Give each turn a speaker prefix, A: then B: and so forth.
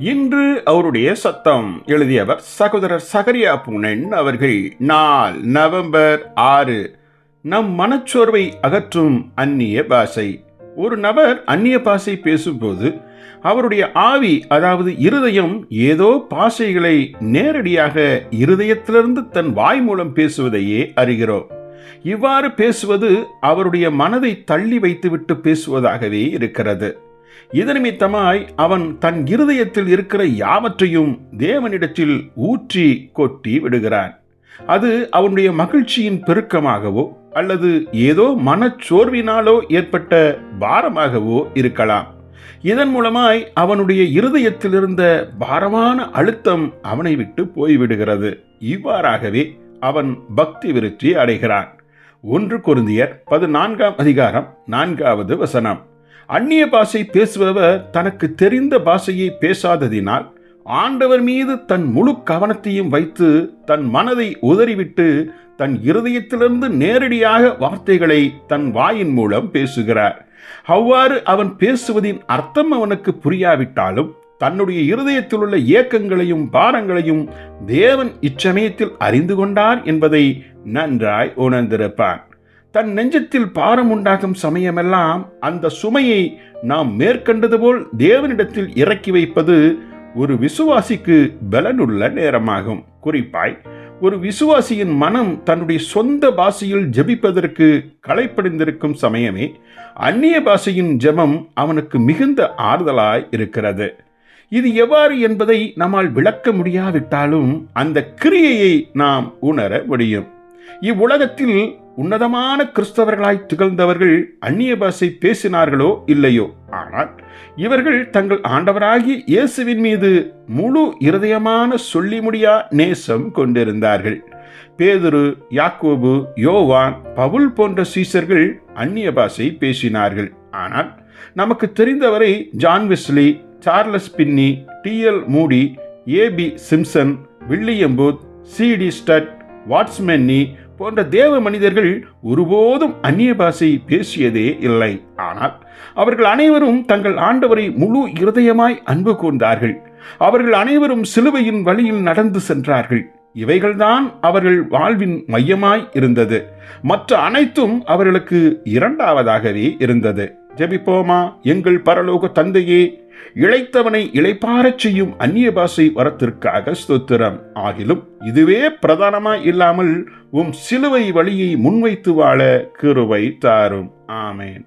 A: இன்று அவருடைய சத்தம் எழுதியவர் சகோதரர் சகரியா பூனன் அவர்கள் நாள் நவம்பர் ஆறு நம் மனச்சோர்வை அகற்றும் அந்நிய பாஷை. ஒரு நபர் அந்நிய பாஷை பேசும்போது அவருடைய ஆவி அதாவது இருதயம் ஏதோ பாஷைகளை நேரடியாக இருதயத்திலிருந்து தன் வாய் மூலம் பேசுவதையே அறிகிறோம். இவ்வாறு பேசுவது அவருடைய மனதை தள்ளி வைத்துவிட்டு பேசுவதாகவே இருக்கிறது. இது நிமித்தமாய் அவன் தன் இருதயத்தில் இருக்கிற யாவற்றையும் தேவனிடத்தில் ஊற்றி கொட்டி விடுகிறான். அது அவனுடைய மகிழ்ச்சியின் பெருக்கமாகவோ அல்லது ஏதோ மனச்சோர்வினாலோ ஏற்பட்ட பாரமாகவோ இருக்கலாம். இதன் மூலமாய் அவனுடைய இருதயத்தில் இருந்த பாரமான அழுத்தம் அவனை விட்டு போய்விடுகிறது. இவ்வாறாகவே அவன் பக்தி விருத்தி அடைகிறான். ஒன்று குருந்தியர் பதினான்காம் அதிகாரம் நான்காவது வசனம். அந்நிய பாஷை பேசுபவர் தனக்கு தெரிந்த பாஷையை பேசாததினால் ஆண்டவர் மீது தன் முழு கவனத்தையும் வைத்து தன் மனதை உதறிவிட்டு தன் இருதயத்திலிருந்து நேரடியாக வார்த்தைகளை தன் வாயின் மூலம் பேசுகிறார். அவ்வாறு அவன் பேசுவதின் அர்த்தம் அவனுக்கு புரியாவிட்டாலும் தன்னுடைய இருதயத்தில் உள்ள இயக்கங்களையும் பாரங்களையும் தேவன் இச்சமயத்தில் அறிந்து கொண்டார் என்பதை நன்றாய் உணர்ந்திருப்பான். தன் நெஞ்சத்தில் பாரம் உண்டாகும் சமயமெல்லாம் அந்த சுமையை நாம் மேற்கண்டது போல் தேவனிடத்தில் இறக்கி வைப்பது ஒரு விசுவாசிக்கு பலனுள்ள நேரமாகும். குறிப்பாய் ஒரு விசுவாசியின் மனம் தன்னுடைய சொந்த பாஷையில் ஜெபிப்பதற்கு களைப்படைந்திருக்கும் சமயமே அந்நிய பாஷையின் ஜெபம் அவனுக்கு மிகுந்த ஆறுதலாய் இருக்கிறது. இது எவ்வாறு என்பதை நம்மால் விளக்க முடியாவிட்டாலும் அந்த கிரியையை நாம் உணர முடியும். இவ்வுலகத்தில் உன்னதமான கிறிஸ்தவர்களாய் திகழ்ந்தவர்கள் அந்நிய பாஷை பேசினார்களோ இல்லையோ? ஆனால் இவர்கள் தங்கள் ஆண்டவராகி இயேசுவின் மீது முழு இருதயமான சொல்லி முடியா நேசம் கொண்டிருந்தார்கள். பேதுரு யாக்கோபு யோவான் பவுல் போன்ற சீசர்கள் அந்நிய பாஷை பேசினார்கள். ஆனால் நமக்கு தெரிந்தவரை John Wesley Charles Finney D L Moody A B Simpson William Booth C T Studd Watchman Nee போன்ற தேவ மனிதர்கள் ஒருபோதும் அந்நிய பாஷை பேசியதே இல்லை. ஆனால் அவர்கள் அனைவரும் தங்கள் ஆண்டவரை முழு இருதயமாய் அன்பு கூர்ந்தார்கள். அவர்கள் அனைவரும் சிலுவையின் வழியில் நடந்து சென்றார்கள். இவைகள்தான் அவர்கள் வாழ்வின் மையமாய் இருந்தது. மற்ற அனைத்தும் அவர்களுக்கு இரண்டாவதாகவே இருந்தது. ஜெபிப்போமா? எங்கள் பரலோக தந்தையே இழைத்தவனை இழைப்பாரச் செய்யும் அந்நிய பாசை வரத்திற்காக ஸ்தோத்திரம். ஆகிலும் இதுவே பிரதானமாய் இல்லாமல் உம் சிலுவை வழியை முன்வைத்து வாழ கிருவை தாரும். ஆமேன்.